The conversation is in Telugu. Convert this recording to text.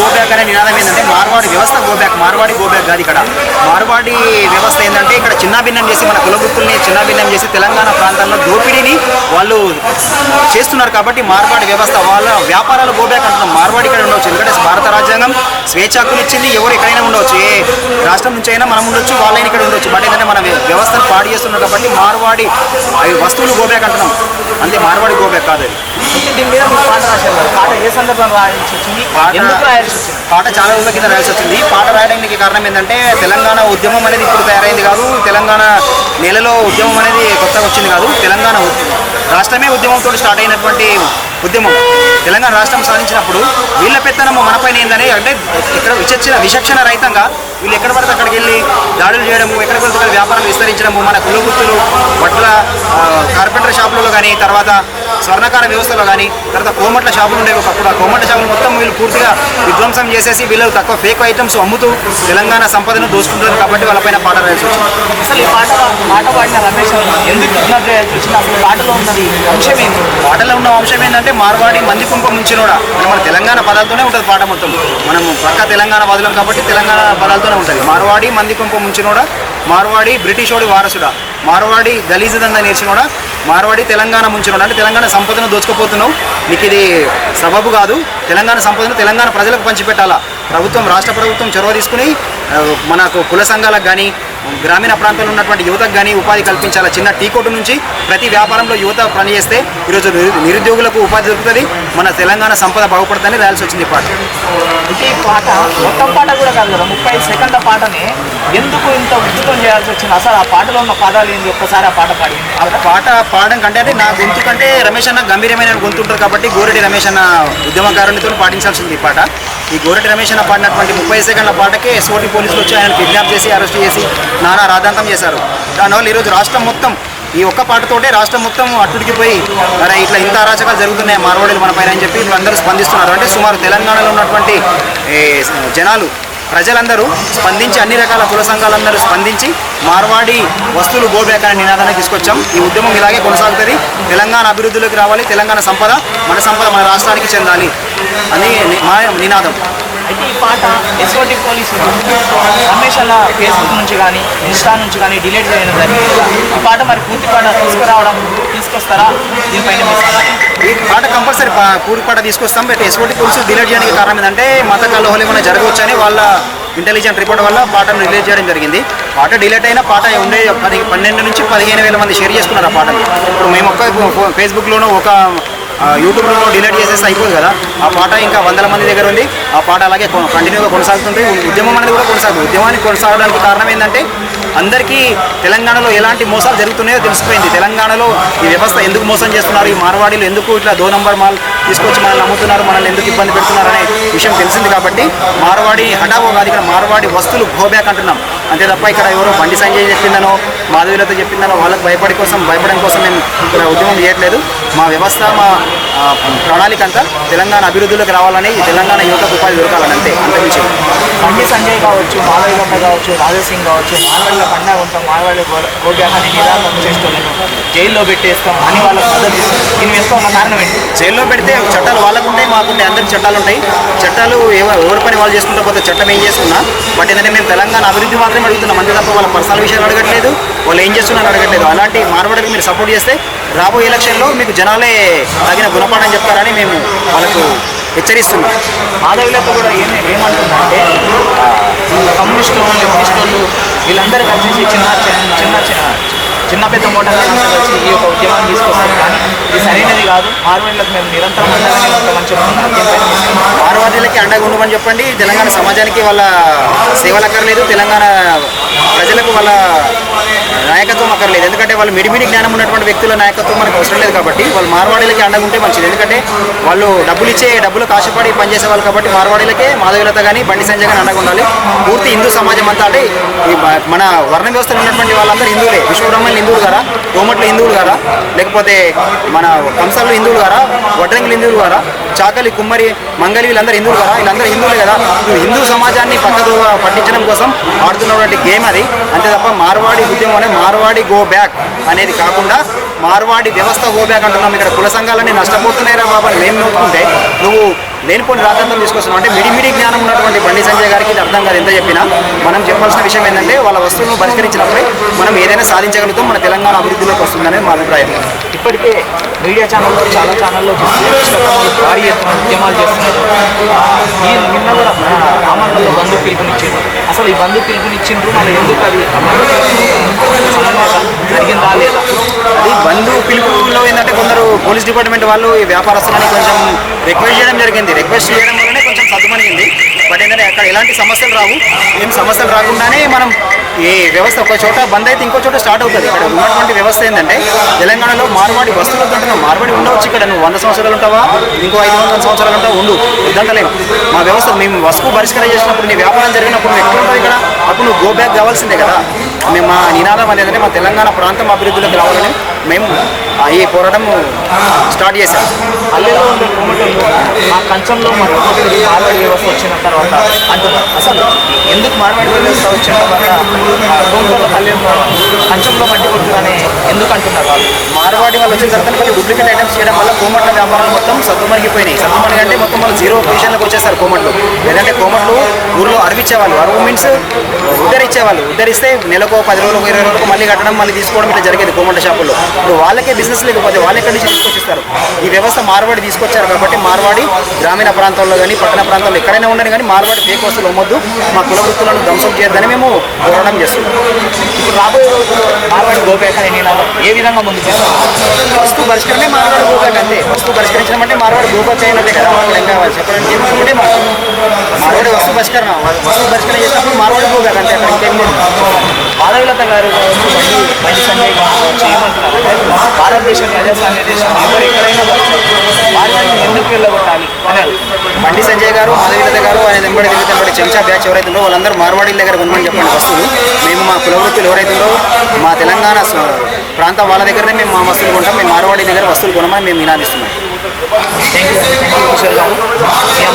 గోబ్యాక్ అనే నినాదం ఏంటంటే మార్వాడి వ్యవస్థ గోబ్యాక్ మార్వాడి గోబ్యాక్ కాదు ఇక్కడ. మార్వాడి వ్యవస్థ ఏంటంటే ఇక్కడ చిన్నాభిన్నం చేసి మన కులగుత్తుల్ని చిన్నాభిన్నం చేసి తెలంగాణ ప్రాంతంలో దోపిడీని వాళ్ళు చేస్తున్నారు కాబట్టి మార్వాడి వ్యవస్థ వాళ్ళ వ్యాపారాలు గోబ్యాక్ అంటున్నాం. మార్వాడి ఇక్కడ ఉండవచ్చు. ఎందుకంటే భారత రాజ్యాంగం. స్వేచ్ఛాకులు ఇచ్చింది ఎవరు ఎక్కడైనా ఉండవచ్చు. ఏ రాష్ట్రం నుంచి అయినా మనం ఉండొచ్చు వాళ్ళైనా ఇక్కడ ఉండొచ్చు. బట్ ఏంటంటే మన వ్యవస్థను పాడు చేస్తున్నారు కాబట్టి మార్వాడి అవి వస్తువులు గోబ్యాక్ అంటున్నాం. అంతే మార్వాడి గోబ్యాక్ కాదు దీని మీద మీరు పాట రాశారు పాట ఏ సందర్భంలో రాయాల్సి పాట- పాట చాలా రోజుల కింద రాయాల్సి వచ్చింది. పాట రాయడానికి కారణం ఏంటంటే తెలంగాణ ఉద్యమం అనేది ఇప్పుడు తయారైంది కాదు. తెలంగాణ నెలలో ఉద్యమం అనేది కొత్తగా వచ్చింది కాదు. తెలంగాణ రాష్ట్రమే ఉద్యమంతో స్టార్ట్ అయినటువంటి ఉద్యమం. తెలంగాణ రాష్ట్రం సాధించినప్పుడు వీళ్ళ పెత్తనం మనపైన ఏందని అంటే ఇక్కడ విచక్షణ విచక్షణ రహితంగా వీళ్ళు ఎక్కడ పడితే అక్కడికి వెళ్ళి దాడులు చేయడము ఎక్కడ పడితే వ్యాపారం విస్తరించడము మన కులగుత్తులు బట్టల కార్పెంటర్ షాపులలో కానీ తర్వాత స్వర్ణకార వ్యవస్థలో కానీ తర్వాత కోమట్ల షాపులు ఉండేవి ఒకప్పుడు ఆ కోమట్ల షాపులు మొత్తం వీళ్ళు పూర్తిగా విధ్వంసం చేసేసి వీళ్ళు తక్కువ ఫేక్ ఐటమ్స్ అమ్ముతూ తెలంగాణ సంపదను దోచుకుంటారు కాబట్టి వాళ్ళపైన పాట రాయాల్సి వచ్చింది. అసలు ఈ పాట పాట పాడిన రమేష్ ఎందుకు కిడ్నాప్ చేయాల్సి వచ్చింది? అసలు పాటలో ఉన్నది అంశం ఏంటి? పాటలో ఉన్న అంశం ఏంటంటే మార్వాడి మంది కుంప ముంచినోడా మన తెలంగాణ పదాలతోనే ఉంటుంది పాట మొత్తం. మనం పక్క తెలంగాణ పదాలం కాబట్టి తెలంగాణ పదాలతోనే ఉంటుంది. మార్వాడి మంది కుంప ముంచినోడా మార్వాడి బ్రిటిషోడి వారసుడా మార్వాడి గలీజుదంద నేర్చినోడా మార్వాడి తెలంగాణ ముంచినోడా. అంటే తెలంగాణ సంపదను దోచుకుపోతున్నావు. నీకు ఇది సబబు కాదు. తెలంగాణ సంపదను తెలంగాణ ప్రజలకు పంచిపెట్టాలా? ప్రభుత్వం రాష్ట్ర ప్రభుత్వం చొరవ తీసుకుని మనకు కుల సంఘాలకు కానీ గ్రామీణ ప్రాంతాల్లో ఉన్నటువంటి యువతకు కానీ ఉపాధి కల్పించాలా? చిన్న టీ కొట్టు నుంచి ప్రతి వ్యాపారంలో యువత పనిచేస్తే ఈరోజు నిరు- నిరుద్యోగులకు ఉపాధి దొరుకుతుంది. మన తెలంగాణ సంపద బాగుపడుతుందని రాయాల్సి వచ్చింది ఈ పాట. అయితే ఈ పాట మొత్తం పాట కూడా కాదు కదా? ముప్పై సెకండ్ల పాటని ఎందుకు ఇంత ఉద్యుతం చేయాల్సి వచ్చింది? అసలు ఆ పాటలో ఉన్న పదాలు ఏంది? ఒక్కసారి ఆ పాట పాడింది ఆ పాట పాడడం కంటే అంటే నా గొంతు కంటే రమేష్ అన్న గంభీరమైన గొంతు ఉంటుంది కాబట్టి గోరెడ్డి రమేష్ అన్న ఉద్యమకారునితో పాటించాల్సింది ఈ పాట. ఈ గోరటి రమేష్ అన్న పాడినటువంటి ముప్పై సెకండ్ల పాటకే ఎస్ఓటి పోలీసులు వచ్చి ఆయన కిడ్నాప్ చేసి అరెస్ట్ చేసి నానా రాధాంతం చేశారు. దానివల్ల ఈరోజు రాష్ట్రం మొత్తం ఈ ఒక్క పాటతోటే రాష్ట్రం మొత్తం అట్టుడికి పోయి మరి ఇట్లా ఇంత అరాచకాలు జరుగుతున్నాయి మార్వాడీలు మన పైన అని చెప్పి అందరూ స్పందిస్తున్నారు. అంటే సుమారు తెలంగాణలో ఉన్నటువంటి జనాలు ప్రజలందరూ స్పందించి అన్ని రకాల కుల సంఘాలందరూ స్పందించి మార్వాడి వస్తువులు గోబ్యాక్ అనే నినాదాన్ని తీసుకొచ్చాం. ఈ ఉద్యమం ఇలాగే కొనసాగుతుంది. తెలంగాణ అభివృద్ధిలోకి రావాలి. తెలంగాణ సంపద మన సంపద మన రాష్ట్రానికి చెందాలి అని మా నినాదం. అయితే ఈ పాట ఎస్ఓటి పోలీసులు రమేష్ అన్న ఫేస్బుక్ నుంచి కానీ ఇన్స్టా నుంచి కానీ డిలీట్ చేయడం జరిగింది. ఈ పాట మరి పూర్తి పాట తీసుకురావడం తీసుకొస్తారా? దీనిపైన? ఈ పాట సరే పా- పాట తీసుకొస్తాం. బట్ ఎస్ఓటి పోలీసులు డిలేట్ చేయడానికి కారణం ఏంటంటే మత కలహోలు ఏమైనా జరగవచ్చు అని వాళ్ళ ఇంటెలిజెంట్ రిపోర్ట్ వల్ల పాటను రిలీజ్ చేయడం జరిగింది. పాట డిలేట్ అయిన పాట ఉండే పది పన్నెండు నుంచి పదిహేను వేల మంది షేర్ చేసుకున్నారు ఆ పాటని ఇప్పుడు మేము ఒక్క ఫేస్బుక్లోనూ ఒక యూట్యూబ్లో డిలీట్ చేసేసి అయిపోదు కదా. ఆ పాట ఇంకా వందల మంది దగ్గర ఉంది. ఆ పాట అలాగే కంటిన్యూగా కొనసాగుతుంది ఉద్యమం అనేది కూడా కొనసాగుతుంది ఉద్యమానికి కొనసాగడానికి కారణం ఏంటంటే అందరికీ తెలంగాణలో ఎలాంటి మోసాలు జరుగుతున్నాయో తెలిసిపోయింది. తెలంగాణలో ఈ వ్యవస్థ ఎందుకు మోసం చేస్తున్నారు? ఈ మార్వాడీలు ఎందుకు ఇట్లా దో నంబర్ మాల్ తీసుకొచ్చి మనల్ని అమ్ముతున్నారు మనల్ని ఎందుకు ఇబ్బంది పెడుతున్నారు? అనే విషయం తెలిసింది కాబట్టి మార్వాడి హఠావో కాదు ఇక్కడ మార్వాడి వస్తువులు గోబ్యాక్ అంటున్నాం. అంతే తప్ప ఇక్కడ ఎవరో బండి సంజయ్ చెప్పిందనో మాధవీలతో చెప్పిందనో వాళ్ళకి భయపడి కోసం భయపడడం కోసం మేము ఇక్కడ ఉద్యమం చేయట్లేదు. మా వ్యవస్థ మా ప్రణాళిక అంతా తెలంగాణ అభివృద్ధిలోకి రావాలని తెలంగాణ యువతకు ఉపాధి దొరకాలని అంతే అంతకుమించి బండి సంజయ్ కావచ్చు మాధవి గొప్ప కావచ్చు రాజా సింగ్ కావచ్చు మార్వాడిలో పండగ ఉంటాం గోబ్యాక్ అని నిదానం చేస్తున్నాం జైల్లో పెట్టేస్తాం అని వాళ్ళకి మద్దతు ఇస్తాం దీని వెనుక ఉన్న కారణం ఏంటి? జైల్లో పెడితే చట్టాలు వాళ్ళకు ఉంటాయి మాకుంటాయి అందరికి చట్టాలు ఉంటాయి చట్టాలు ఎవ- ఎవరి పని వాళ్ళు చేసుకుంటా పోతే చట్టం ఏం చేసుకున్నా? బట్ ఏంటంటే మేము తెలంగాణ అభివృద్ధి మాత్రమే అడుగుతున్నాం అంతే తప్ప వాళ్ళ పర్సనల్ విషయాలు అడగట్లేదు వాళ్ళు ఏం చేస్తున్నారు అడగట్లేదు. అలాంటి మార్వాడికి మీరు సపోర్ట్ చేస్తే రాబోయే ఎలక్షన్లో మీకు జనాలే తగిన గుణపాఠం చెప్తారని మేము వాళ్ళకు హెచ్చరిస్తున్నాం. మాధవిలతో కూడా ఏం ఏమంటుందంటే ఆ, ఈ కమ్యూనిస్ట్ వాళ్ళు వాళ్ళు వీళ్ళందరూ కలిసి చిన్న చిన్న చిన్న చిన్న చిన్న పెద్ద మోటార్లంతా కలిసి ఈ యొక్క ఉద్యమాన్ని తీసుకొస్తారు. కానీ ఇది సరైనది కాదు. మార్వాడిలకు మేము నిరంతరం అండగానే ఉంటామని చెప్తున్నాం మార్వాడీలకి అండగా ఉండమని చెప్పండి. తెలంగాణ సమాజానికి వాళ్ళ సేవలు అక్కర్లేదు. తెలంగాణ ప్రజలకు వాళ్ళ నాయకత్వం అక్కర్లేదు. ఎందుకంటే వాళ్ళు మిడిమిడి జ్ఞానం ఉన్నటువంటి వ్యక్తుల నాయకత్వం మనకు అవసరం లేదు కాబట్టి వాళ్ళు మార్వాడీలకి అండగుంటే మంచిది. ఎందుకంటే వాళ్ళు డబ్బులు ఇచ్చే డబ్బులు కాశపడి పనిచేసే వాళ్ళు కాబట్టి మార్వాడీలకే మాధవీలత కానీ బండి సంజయ్ కానీ అండగా ఉండాలి. పూర్తి హిందూ సమాజం అంతా అంటే ఈ మన వర్ణ వ్యవస్థలో ఉన్నటువంటి వాళ్ళందరూ హిందువులే. విశ్వబ్రహ్మణులు హిందువులు కారా కోమట్లు హిందువులు కారా లేకపోతే మన కంసాలు హిందువులు కారా వడ్రంగులు హిందువులు కారా చాకలి కుమ్మరి మంగలి వీళ్ళందరూ హిందువులు కదా? వీళ్ళందరూ హిందువులే కదా? నువ్వు హిందూ సమాజాన్ని పక్కదు పట్టించడం కోసం ఆడుతున్నటువంటి గేమ్ అది. అంతే తప్ప మార్వాడి ఉద్యమం అనే మార్వాడి గో బ్యాక్ అనేది కాకుండా మార్వాడి వ్యవస్థ గో బ్యాక్ అంటున్నాం. ఇక్కడ కుల సంఘాలన్నీ నష్టపోతున్నాయిరా బాబా మేము నొప్పుకుంటే నువ్వు లేనిపోని రాజ్యాంగం తీసుకొస్తున్నాం అంటే మిడిమిడి జ్ఞానం ఉన్నటువంటి బండి సంజయ్ గారికి ఇది అర్థం కాదు ఎంత చెప్పినా. మనం చెప్పాల్సిన విషయం ఏంటంటే వాళ్ళ వస్తువులను పరిష్కరించినప్పుడే మనం ఏదైనా సాధించగలుగుతాం మన తెలంగాణ అభివృద్ధిలోకి వస్తుందనే మా అభిప్రాయం. ఇప్పటికే మీడియా ఛానల్లో చాలా ఛానల్లో భారీ ఎత్తున ఉద్యమాలు చేస్తున్నారు ఈ నిన్న కూడా మన బంధు పిలుపునిచ్చిండ్రు అసలు ఈ బంధు పిలుపునిచ్చిండ్రు మళ్ళీ ఎందుకు అది జరిగిందా లేదా? అది బంధు పిలుపులో ఏంటంటే కొందరు పోలీస్ డిపార్ట్మెంట్ వాళ్ళు ఈ వ్యాపారస్తులని కొంచెం రిక్వెస్ట్ చేయడం జరిగింది. రిక్వెస్ట్ చేయడం వల్లనే కొంచెం సర్దుమణిగింది బట్ ఏంటంటే అక్కడ ఎలాంటి సమస్యలు రావు. ఏం సమస్యలు రాకుండానే మనం ఈ వ్యవస్థ ఒక చోట బంద్ అయితే ఇంకో చోట స్టార్ట్ అవుతుంది. ఇక్కడ ఉన్నటువంటి వ్యవస్థ ఏంటంటే తెలంగాణలో మార్వాడి వస్తువులు ఉంటున్నావు మార్వాడి ఉండవచ్చు. ఇక్కడ నువ్వు వంద సంవత్సరాలు ఉంటావా? ఇంకో ఐదు వందల సంవత్సరాలు ఉంటావు. ఉండు. వద్దంటలేము మా వ్యవస్థ మేము వస్తువు పరిష్కారం చేసినప్పుడు నీ వ్యాపారం జరిగినప్పుడు నువ్వు ఎక్కడ ఇక్కడ? అప్పుడు నువ్వు గో బ్యాక్ కావాల్సిందే కదా. మేము మా నినాదం అనేది ఏంటంటే మా తెలంగాణ ప్రాంతం అభివృద్ధిలోకి రావాలని మేము ఈ పోరాటం స్టార్ట్ చేశాం అల్లెలో ఉండే ఆ కంచంలో మట్టుకొస్తుంది మార్వాడి వ్యవస్థ వచ్చిన తర్వాత అంటున్నారు అసలు ఎందుకు మార్వాడి వ్యవస్థ వచ్చిన తర్వాత కుమ్మటోళ్ళ పల్లెల్లో కంచంలో మట్టి కొడుతుందని ఎందుకు అంటున్నారు వాళ్ళు? మార్వాడి వాళ్ళు వచ్చిన తర్వాత మళ్ళీ డూప్లికేట్ ఐటమ్స్ చేయడం వల్ల కోమట్ల వ్యాపారాలు మొత్తం సద్దుమణిగిపోయినాయి. సద్దుమణిగి అంటే మొత్తం వాళ్ళు జీరో పొజిషన్లోకి వచ్చేసారు కోమట్లు. లేదంటే కోమట్లు ఊర్లో అరవిచ్చేవాళ్ళు. అరువు మీన్స్ ఉద్ధరించేవాళ్ళు ఉద్ధరిస్తే నెలకు పది రోజులకు ఇరవై రోజులకు మళ్ళీ కట్టడం మళ్ళీ తీసుకోవడం ఇట్లా జరిగేది కోమట్ల షాపుల్లో. ఇప్పుడు వాళ్ళకే బిజినెస్ లేకపోతే వాళ్ళు ఎక్కడి నుంచి తీసుకొచ్చిస్తారు. ఈ వ్యవస్థ మార్వాడి తీసుకొచ్చారు కాబట్టి మార్వాడి గ్రామీణ ప్రాంతాల్లో కానీ పట్టణ ప్రాంతాల్లో ఎక్కడైనా ఉండని కానీ మార్వాడి ఫేక్ వస్తువులు అమ్మొద్దు. మా కుల వృత్తులను ధ్వంసం చేయొద్దని మేము పోరాటం చేస్తున్నాం. ఇప్పుడు రాబోయే రోజుల్లో మార్వాడి గోపేక ఏ విధంగా ముందు తీసుకెళ్తారు వస్తువు పరిష్కరణే మార్వాడి గోపాక్ అంతే. వస్తువు పరిష్కరించడం అంటే మార్వాడి గోపాక్ అయినదే కదా. వాళ్ళు ఏం కావాలి? చెప్పడానికి ఏమంటే మార్వాడి. వస్తువు పరిష్కరణ. వస్తువు పరిష్కరణ చేసినప్పుడు మార్వాడి గోపాక్ అంతే. అక్కడ ఇంకేం లేదు. మాధవలత గారు సంజయ్ భారతదేశం ప్రజాస్వామ్య దేశం ఎవరు ఎక్కడైనా ఎందుకు వెళ్ళగొట్టాలి? అన్నారు బండి సంజయ్ గారు మాధవీలత గారు ఆయన వెంబడి వెంబడి చెంచా బ్యాచ్ ఎవరైతే ఉందో వాళ్ళందరూ మార్వాడి దగ్గర కొనమని చెప్పండి వస్తువులు మేము మా కుల వృత్తులు ఎవరైతే ఉందో మా తెలంగాణ ప్రాంతం వాళ్ళ దగ్గరనే మేము మా వస్తువులు కొంటాం మేము మార్వాడి దగ్గర వస్తువులు కొనమని మేము నినాదిస్తున్నాం థ్యాంక్ యూ థ్యాంక్ యూ